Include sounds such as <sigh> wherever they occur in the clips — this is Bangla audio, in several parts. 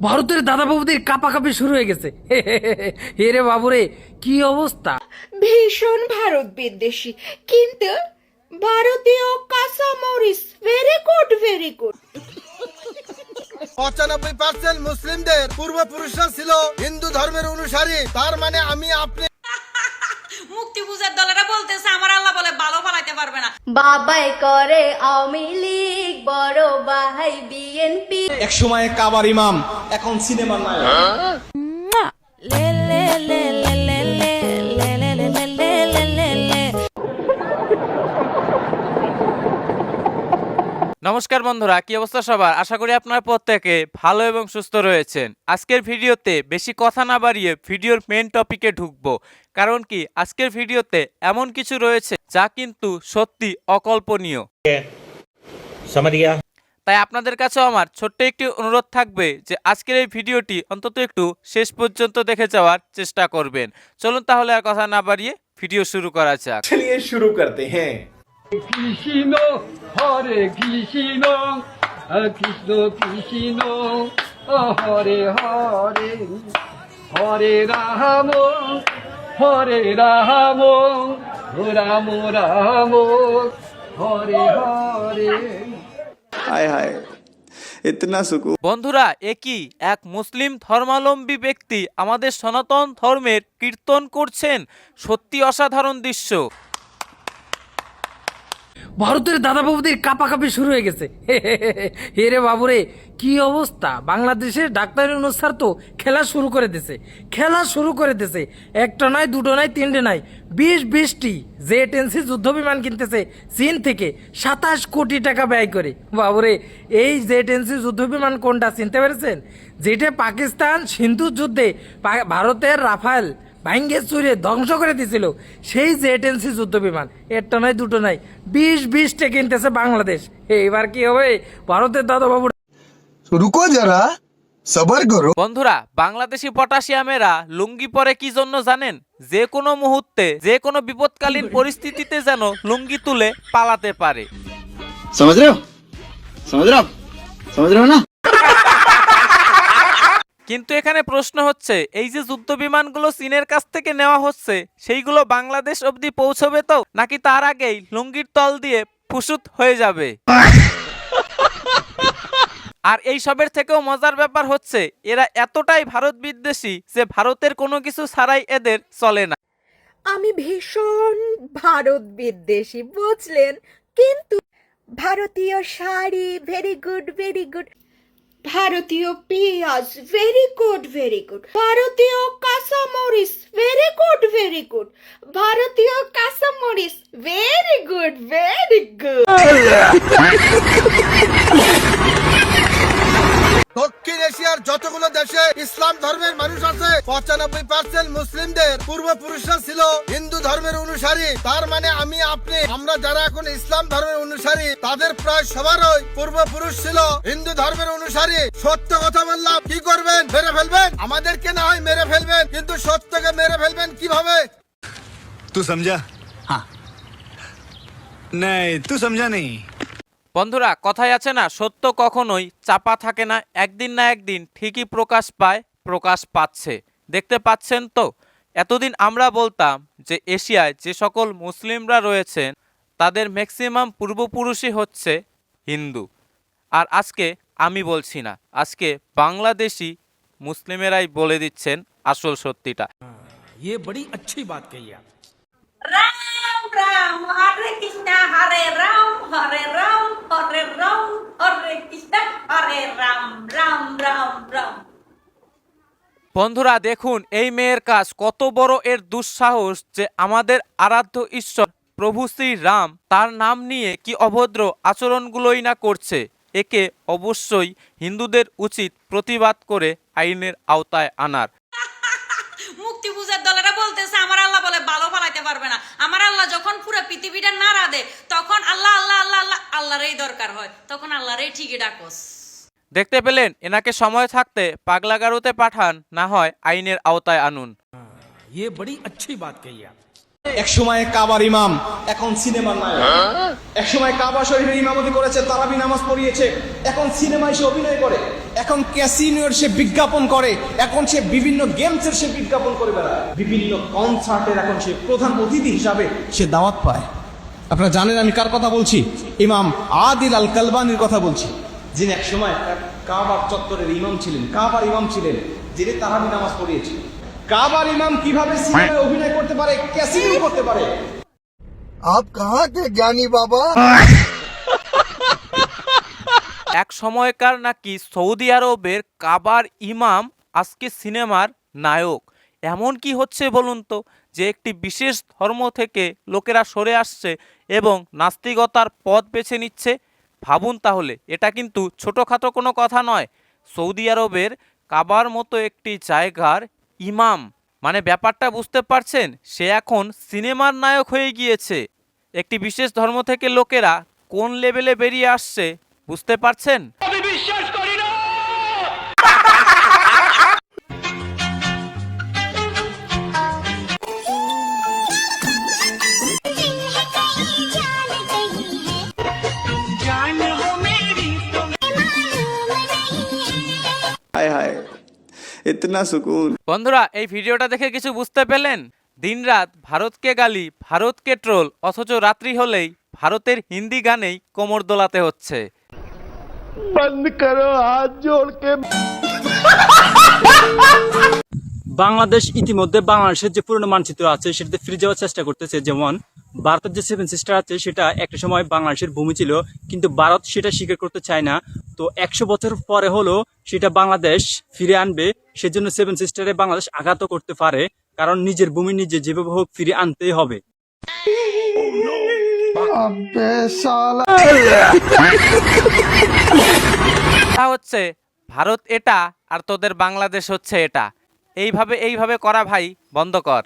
ভারতের দাদা বাবুদের কাপাকাপি শুরু হয়ে গেছে। <laughs> হে রে বাবুরে কি অবস্থা? ভীষণ ভারত বিদ্বেষী কিন্তু ভারতীয় কাঁচামরিচ ভেরি গুড ভেরি গুড পঁচানব্বই পার্সেন্ট মুসলিমদের পূর্বপুরুষরা ছিল হিন্দু ধর্মের অনুসারী তার মানে আমি আপনি মুক্তি পূজার দলেরা বলতেছে আমার আল্লাহ বলে ভালো ফলাইতে পারবে না বাবাই করে আওয়ামী লীগ বড় বাহাই বিএনপি এক সময় কাবার ইমাম এখন সিনেমার নায়ক। নমস্কার বন্ধুরা কি অবস্থা সবার? আশা করি আপনারা প্রত্যেকে ভালো এবং সুস্থ রয়েছেন। আজকের ভিডিওতে বেশি কথা না বাড়িয়ে ভিডিওর মেন টপিকে ঢুকবো। কারণ কি আজকের ভিডিওতে এমন কিছু রয়েছে যা কিন্তু সত্যি অকল্পনীয়। তাই আপনাদের কাছে আমার ছোট্ট একটি অনুরোধ থাকবে যে আজকের এই ভিডিওটি অন্তত একটু শেষ পর্যন্ত দেখে যাওয়ার চেষ্টা করবেন। চলুন তাহলে আর কথা না বাড়িয়ে ভিডিও শুরু করা যাক। শুরু করতে হ্যাঁ। কৃষ্ণ হরে কৃষ্ণ কৃষ্ণ কৃষ্ণ হরে হরে হরে রাম হরে রাম রাম রাম হরে হরে। হায় হায় বন্ধুরা একই এক মুসলিম ধর্মাবলম্বী ব্যক্তি আমাদের সনাতন ধর্মের কীর্তন করছেন? সত্যি অসাধারণ দৃশ্য। ভারতের দাদা বাবুদের কাপাকাপি শুরু হয়ে গেছে। <laughs> হে রে বাবুরে, কি অবস্থা? বাংলাদেশের ডাক্তার অনুসার তো খেলা শুরু করে দিছে। খেলা শুরু করে দিছে। একটা নয় দুটো নয় তিনটে নয় বিশ বিশটি যে টেন্সি যুদ্ধ বিমান কিনতেছে চীন থেকে। সাতাশ কোটি টাকা ব্যয় করে। বাবুরে, এই যে টেন্সি যুদ্ধ বিমান কোনটা? চিনতে পেরেছেন? যেটা পাকিস্তান সিন্ধু যুদ্ধে ভারতের রাফায়েল ভাঙ্গে চুরে ধ্বংস করে দিছিল। সেই জেটেন্সি যুদ্ধ বিমান একটা নয় দুটো নাই বিশ বিশটা কিনতেছে বাংলাদেশ। এইবার কি হবে? ভারতের দাদাবাবু রুকো যারা বন্ধুরা বাংলাদেশি পটাশিয়ামেরা লুঙ্গি পরে কি জন্য জানেন? যে কোনো মুহূর্তে যে কোনো বিপদকালীন পরিস্থিতিতে যেন লুঙ্গি তুলে পালাতে পারে। সমুদ্র সমুদ্র সমুদ্র না। কিন্তু এখানে প্রশ্ন হচ্ছে এই যে যুদ্ধ বিমানগুলো চীনের কাছ থেকে নেওয়া হচ্ছে সেইগুলো বাংলাদেশ অবধি পৌঁছবে তো? নাকি তার আগেই লুঙ্গির তল দিয়ে ফুসুত হয়ে যাবে? <laughs> আর এই সবের থেকেও মজার ব্যাপার হচ্ছে এরা এতটাই ভারত বিদ্বেষী যে ভারতের কোনো কিছু ছাড়াই এদের চলে না। আমি ভীষণ ভারত বিদ্বেষী বুঝলেন? কিন্তু ভারতীয় sari very good very good ভারতীয় পেঁয়াজ ভেরি গুড ভেরি গুড ভারতীয় কাঁচামরিচ ভেরি গুড ভেরি গুড ভারতীয় কাঁচামরিচ ভেরি গুড ভেরি গুড দক্ষিণ এশিয়ার যতগুলো দেশে ইসলাম ধর্মের মানুষ আছে পঁচানব্বই পার্সেন্ট মুসলিমদের পূর্বপুরুষরা ছিল হিন্দু ধর্মের অনুসারী। তার মানে আমি আপনি আমরা যারা এখন ইসলাম ধর্মের অনুসারী তাদের প্রায় সবারই পূর্বপুরুষ ছিল হিন্দু ধর্মের অনুসারী। সত্য কথা বললাম কি করবেন? মেরে ফেলবেন? আমাদেরকে না হয় মেরে ফেলবেন কিন্তু সত্যকে মেরে ফেলবেন কীভাবে? তুই সমঝা হ্যাঁ নাই তুই সমঝা নেই বন্ধুরা কথায় আছে না সত্য কখনোই চাপা থাকে না একদিন না একদিন ঠিকই প্রকাশ পায় প্রকাশ পাচ্ছে দেখতে পাচ্ছেন তো এতদিন আমরা বলতাম যে এশিয়ায় যে সকল মুসলিমরা রয়েছেন তাদের ম্যাক্সিমাম পূর্বপুরুষই হচ্ছে হিন্দু আর আজকে আমি বলছি না আজকে বাংলাদেশি মুসলিমেরাই বলে দিচ্ছেন আসল সত্যিটা ये बड़ी अच्छी बात कही आप রাম রাম হরে কৃষ্ণ হরে রাম হরে রাম হরে রাম হরে কৃষ্ণ হরে রাম রাম রাম রাম বন্ধুরা, দেখুন, এই মেয়ের কাজ কত বড় এর দুঃসাহস যে আমাদের আরাধ্য ঈশ্বর প্রভু শ্রী রাম তার নাম নিয়ে কি অভদ্র আচরণগুলোই না করছে। একে অবশ্যই হিন্দুদের উচিত প্রতিবাদ করে আইনের আওতায় আনার মুক্তি পূজার দলেরা বলতেছে আমার আল্লাহ বলে ভালো ফলাইতে পারবে না আমার আল্লাহ যখন পুরো পৃথিবীটা নাড়া দেয় তখন আল্লাহ আল্লাহ আল্লাহ আল্লাহ আল্লাহরই দরকার হয় তখন আল্লাহরই ঠিকই ডাকস দেখতে পেলেন এনাকে সময় থাকতে পাগলাগারুতে পাঠান না হয় আইনের আওতায় আনুন ये बड़ी अच्छी बात कही आप এক সময় কাবার ইমাম এখন সিনেমার নায়ক এক সময় কাবা শরীফের ইমামতি করেছে তারাবি নামাজ পড়িয়েছে এখন সিনেমায় সে অভিনয় করে এখন ক্যাসিনোর সে বিজ্ঞাপন করে এখন সে বিভিন্ন গেমসের সে বিজ্ঞাপন করে বেড়ায়। বিভিন্ন কনসার্টের এখন সে প্রধান অতিথি হিসাবে সে দাওয়াত পায়। আপনারা জানেন আমি কার কথা বলছি? ইমাম আদিল আল কালবানির কথা বলছি। যিনি এক সময় কাবার চত্বরের ইমাম ছিলেন কাবার ইমাম ছিলেন যিনি তারাবি নামাজ পড়িয়েছে কাবার ইমাম কীভাবে সিনেমায় অভিনয় করতে পারে ক্যাসিনো করতে পারে? আপ কাহা কে জ্ঞানী বাবা এক সময়কার নাকি সৌদি আরবের কাবার ইমাম, আজকে সিনেমার নায়ক। এমন কি হচ্ছে বলুন তো, যে একটি বিশেষ ধর্ম থেকে লোকেরা সরে আসছে এবং নাস্তিকতার পথ বেছে নিচ্ছে? ভাবুন তাহলে, এটা কিন্তু ছোটোখাটো কোনো কথা নয়। সৌদি আরবের কাবার মতো একটি জায়গার ইমাম। মানে ব্যাপারটা বুঝতে পারছেন? সে এখন সিনেমার নায়ক হয়ে গিয়েছে। একটি বিশেষ ধর্ম থেকে লোকেরা কোন লেভেলে বেরিয়ে আসছে? বুঝতে পারছেন? ইতনা সুকুন। বন্ধুরা এই ভিডিওটা দেখে কিছু বুঝতে পেলেন? দিনরাত ভারতকে গালি ভারতকে ট্রোল অথচ রাত্রি হলেই ভারতের হিন্দি গানেই কোমর দোলাতে হচ্ছে। বাংলাদেশ ইতিমধ্যে বাংলাদেশের যে পুরনো মানচিত্র আছে সেটাতে ফিরে যাওয়ার চেষ্টা করতেছে। যেমন ভারতের যে সেভেন সিস্টার আছে সেটা একটা সময় বাংলাদেশের ভূমি ছিল কিন্তু ভারত সেটা স্বীকার করতে চায় না। তো একশো বছর পরে হলো সেটা বাংলাদেশ ফিরে আনবে সেজন্য সেভেন সিস্টারে বাংলাদেশ আঘাত করতে পারে কারণ নিজের ভূমি নিজে যেভাবে হোক ফিরে আনতেই হবে। তা হচ্ছে, ভারত এটা আর তোদের বাংলাদেশ হচ্ছে এটা। এইভাবে এইভাবে করা ভাই, বন্ধ কর।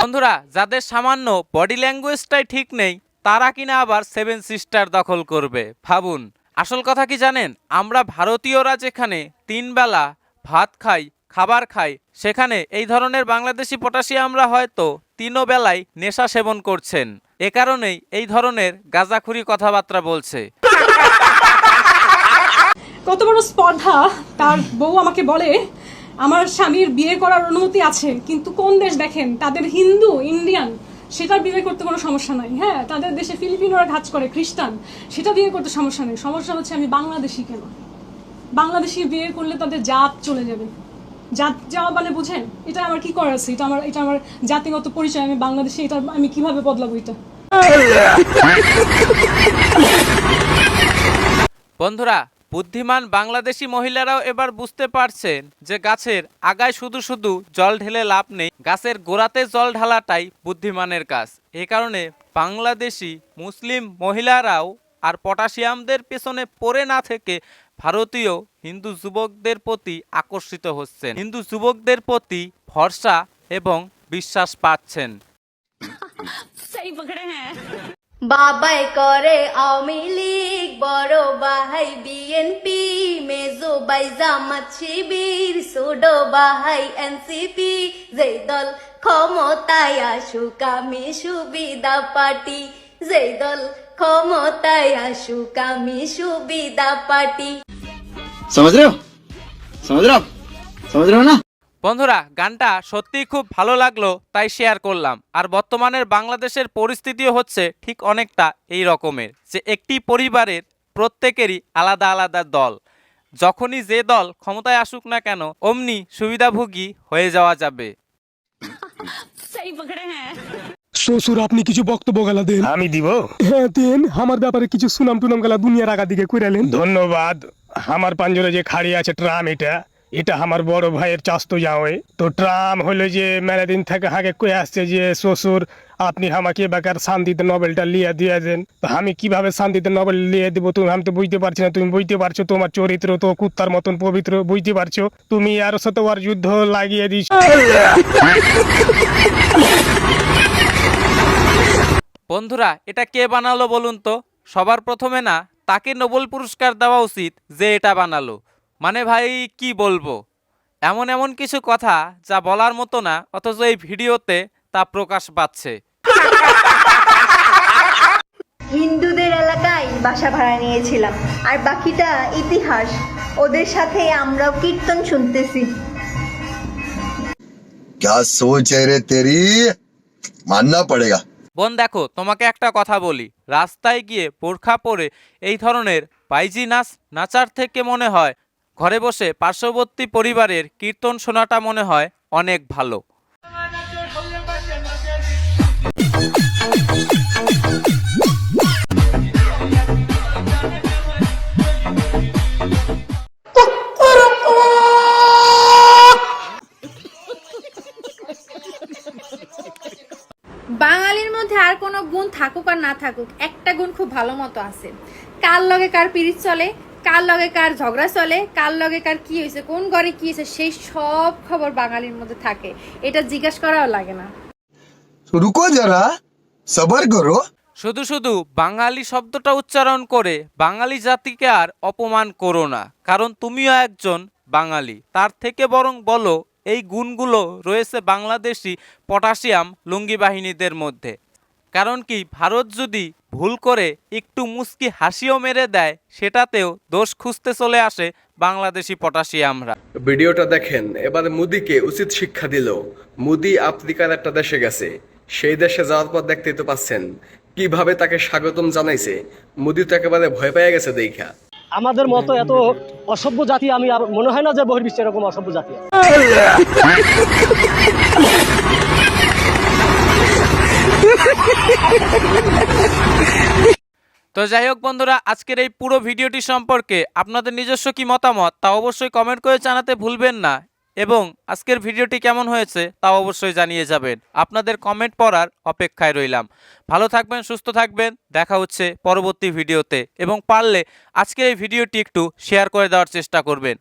বন্ধুরা, যাদের সামান্য বডি ল্যাঙ্গুয়েজটাই ঠিক নেই, তারা কিনা আবার সেভেন সিস্টার দখল করবে। ভাবুন, আসল কথা কি জানেন? আমরা ভারতীয়রা যেখানে তিন বেলা ভাত খাই খাবার খাই সেখানে এই ধরনের বাংলাদেশি পটাশিয়ামরা হয়তো তিনও বেলায় নেশা সেবন করছেন। এ কারণেই এই ধরনের গাঁজাখুরি কথাবার্তা বলছে। কত বড় স্পর্ধা, তার বউ আমাকে বলে, আমার স্বামীর বিয়ে করার অনুমতি আছে, কিন্তু কোন দেশ দেখেন? তাদের হিন্দু, ইন্ডিয়ান সেটা বিয়ে করতে কোনো সমস্যা নাই। হ্যাঁ তাদের দেশে ফিলিপিনোরা কাজ করে, খ্রিস্টান, সেটা বিয়ে করতে সমস্যা নেই। সমস্যা হচ্ছে আমি বাংলাদেশি কেন? বাংলাদেশি বিয়ে করলে তাদের জাত চলে যাবে। জাত যাওয়া মানে বুঝেন, এটা আমার কি করার আছে? এটা আমার এটা আমার জাতিগত পরিচয়, আমি বাংলাদেশি এটা আমি কীভাবে বদলাবো এটা? বন্ধুরা, বুদ্ধিমান বাংলাদেশি মহিলারাও এবার বুঝতে পারছেন যে গাছের আগায় শুধু শুধু জল ঢেলে লাভ নেই, গাছের গোড়াতে জল ঢালাটাই বুদ্ধিমানের কাজ। এ কারণে বাংলাদেশি মুসলিম মহিলারাও আর পটাশিয়ামদের পেছনে পড়ে না থেকে ভারতীয় হিন্দু যুবকদের প্রতি আকর্ষিত হচ্ছেন। হিন্দু যুবকদের প্রতি ভরসা এবং বিশ্বাস পাচ্ছেন। বাবাই করে আওয়ামী লীগ বড় ভাই বিএনপি মেজো বাই জামাত শিবির সুডো বাহাই এনসিপি যেই দল ক্ষমতায় আসুক আমি সুবিধা পার্টি যেই দল ক্ষমতায় আসুক আমি সুবিধা পার্টি। समझ रहे हो समझ रहे हो आप समझ रहे हो ना বন্ধুরা গানটা সত্যিই খুব ভালো লাগলো তাই শেয়ার করলাম আর বর্তমানের বাংলাদেশের পরিস্থিতিও হচ্ছে ঠিক অনেকটা এই রকমের যে একটি পরিবারের প্রত্যেকেরই আলাদা আলাদা দল যখনই যে দল ক্ষমতায় আসুক না কেন অমনি সুবিধাভোগী হয়ে যাওয়া যাবে শ্বশুর আপনি কিছু বক্তব্য গেলা দেন আমি দিব হ্যাঁ দেন আমার ব্যাপারে কিছু সুনাম টুনাম গেলা দুনিয়ার আগা দিকে কইরালেন ধন্যবাদ আমার পাঞ্জরে যে খাড়ি আছে, ট্রাম এটা এটা আমার বড় ভাইয়ের চাস্ত যাওয়ে তো ট্রাম হলো যে মেলা দিন থেকে হাগে কয়ে আসছে যে, শ্বশুর, আপনি আমাকে বেকার শান্তিতে নোবেলটা লিয়ে দিয়ে দেন। তো আমি কীভাবে শান্তিতে নোবেল লিয়ে দেবো তুমি? আমি তো বুঝতে পারছি না। তুমি বুঝতে পারছ তোমার চরিত্র তো কুত্তার মতন পবিত্র, বুঝতে পারছ? তুমি আর সাথে যুদ্ধ লাগিয়ে দিচ্ছ। বন্ধুরা, এটা কে বানালো বলুন তো? সবার প্রথমে না তাকে নোবেল পুরস্কার দেওয়া উচিত যে এটা বানালো মানে ভাই কি বলবো এমন এমন কিছু কথা যা বলার মতো না অথচ এই ভিডিওতে তা প্রকাশ পাচ্ছে হিন্দুদের এলাকায় বাসা ভাড়া নিয়েছিলাম আর বাকিটা ইতিহাস ওদের সাথে আমরাও কীর্তন শুনতেছি क्या सोच है रे तेरी मानना पड़ेगा বোন দেখো, তোমাকে একটা কথা বলি। রাস্তায় গিয়ে পোরখা পরে এই ধরনের পাইজি নাচ নাচার থেকে মনে হয়, ঘরে বসে পার্শ্ববর্তী পরিবারের কীর্তন শোনাটা মনে হয় অনেক ভালো। কোনো গুণ থাকুক আর না থাকুক একটা গুণ খুব ভালো মতো আছে। কার লগে কার পিরিচ চলে কার লগে কার ঝগড়া চলে কার লগে কার কি হয়েছে কোন ঘরে কি হয়েছে সেই সব খবর বাঙালির মধ্যে থাকে। এটা জিজ্ঞাসা করাও লাগে না। রুকো যারা সবার করো। শুধু শুধু বাঙালি শব্দটা উচ্চারণ করে বাঙালি জাতিকে আর অপমান করো না কারণ তুমিও একজন বাঙালি। তার থেকে বরং বলো এই গুণগুলো রয়েছে বাংলাদেশি পটাশিয়াম লুঙ্গি বাহিনীদের মধ্যে। কারণ কি ভারত যদি ভুল করে একটু মুস্কি হাসিও মেরে দেয় সেটাতেও দোষ খুঁজতে চলে আসে বাংলাদেশি পটাশিয়ামরা। ভিডিওটা দেখেন এবার মুদিকে উচিত শিক্ষা দিল। মুদি আফ্রিকার একটা দেশে গেছে। সেই দেশে যাওয়ার পর দেখতেই তো পাচ্ছেন কীভাবে তাকে স্বাগতম জানাইছে। মুদি তো একেবারে ভয় পেয়ে গেছে দেখা। আমাদের মতো এত অসভ্য জাতি আমি আর মনে হয় না যে বহির্বিশ্বে এরকম অসভ্য জাতি। <laughs> তো যাই হোক বন্ধুরা, আজকের এই পুরো ভিডিওটি সম্পর্কে আপনাদের নিজস্ব কি মতামত তা অবশ্যই কমেন্ট করে জানাতে ভুলবেন না এবং আজকের ভিডিওটি কেমন হয়েছে তা অবশ্যই জানিয়ে যাবেন। আপনাদের কমেন্ট পড়ার অপেক্ষায় রইলাম। ভালো থাকবেন, সুস্থ থাকবেন, দেখা হচ্ছে পরবর্তী ভিডিওতে এবং পারলে আজকের এই ভিডিওটি একটু শেয়ার করে দেওয়ার চেষ্টা করবেন।